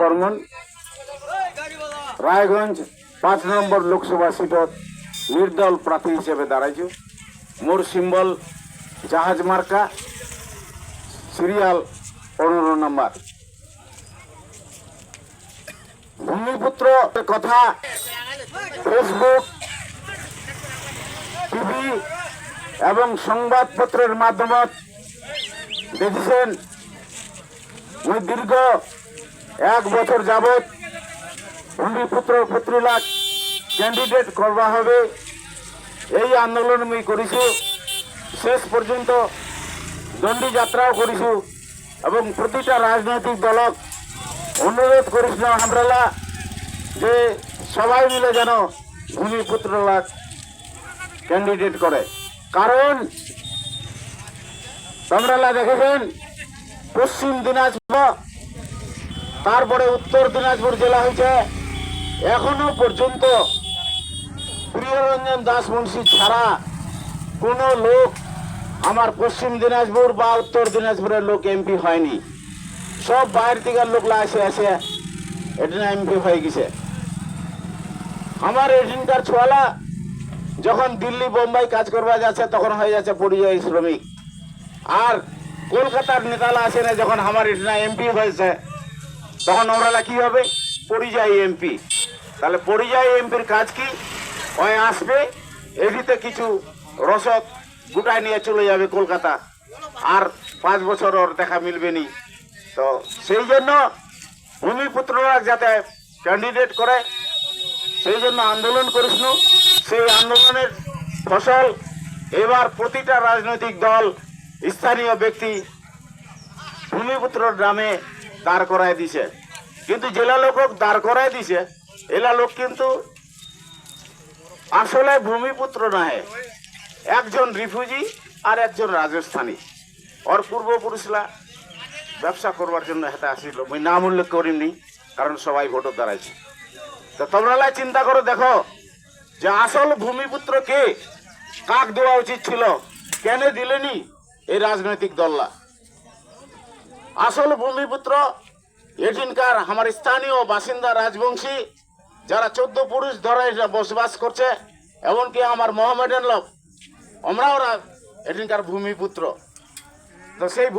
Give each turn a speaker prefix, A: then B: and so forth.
A: বর্মন। রায়গঞ্জ পাঁচ নম্বর লোকসভা সিটত নির্দল প্রার্থী হিসেবে দাঁড়াইছো। মোর সিম্বল জাহাজ মার্কা, সিরিয়াল পনেরো নম্বর। ভূমিপুত্র কথা, ফেসবুক, টিভি এবং সংবাদপত্রের মাধ্যমত দেখেছেন। দীর্ঘ এক বছর যাবৎ ভূমিপুত্র পুত্রীলা ক্যান্ডিডেট করবা হবে। এই আন্দোলন আমি করিছো। শেষ পর্যন্ত দণ্ডি যাত্রাও করিছো এবং প্রতিটা রাজনৈতিক দলক অনুরোধ করিস না আমরা যে সবাই মিলে যেন ভূমিপুত্রলা ক্যান্ডিডেট করে। কারণ তোমরা দেখেছেন, পশ্চিম দিনাজপুর তারপরে উত্তর দিনাজপুর জেলা হয়েছে। এখনও পর্যন্ত প্রিয়রঞ্জন দাস মুন্সি ছাড়া কোনো লোক আমার পশ্চিম দিনাজপুর বা উত্তর দিনাজপুরের লোক এমপি হয়নি। সব বাইরে থেকে লোকলা আসে আসে এটা এমপি হয়ে গেছে। আমার এখানকার ছোয়ালা যখন দিল্লি বোম্বাই কাজ করবা যাচ্ছে, তখন হয়ে যাচ্ছে পরিযায়ী শ্রমিক। আর কলকাতার নেতালা আসে না, যখন আমার এটা এমপি হয়েছে তখন ওরা কি হবে? পরিযায়ী এমপি। তাহলে পরিযায়ী এমপির কাজ কি? ওই আসবে এদিতে কিছু রসদ গুটায় নিয়ে চলে যাবে কলকাতা। আর পাঁচ বছর ওর দেখা মিলবে নি। তো সেই জন্য ভূমিপুত্ররা যাতে ক্যান্ডিডেট করে, সেই জন্য আন্দোলন করিস সেই আন্দোলনের ফসল এবার প্রতিটা রাজনৈতিক দল স্থানীয় ব্যক্তি ভূমিপুত্র গ্রামে দাঁড় করায় দিছে। কিন্তু জেলা লোক দাঁড় করায় দিছে, এলা লোক কিন্তু আসলে ভূমিপুত্র নয় একজন রিফিউজি আর একজন রাজস্থানী। ওর পূর্বপুরুষরা ব্যবসা করবার জন্য হেতে আসিল। মুই নাম উল্লেখ করিনি কারণ সবাই ভোটর দাঁড়াইছে। তো তোমরা চিন্তা করো, দেখো, যে আসল ভূমিপুত্র কে? কাক দেওয়া উচিত ছিল? কেন দিলেনি এই রাজনৈতিক দলরা? আসল ভূমিপুত্র এখানকার আমার স্থানীয় বাসিন্দা রাজবংশী, যারা চোদ্দ পুরুষ ধরে বসবাস করছে, এমনকি আমার মোহামেডান লোক, আমরাও এখানকার ভূমিপুত্র। তো সেই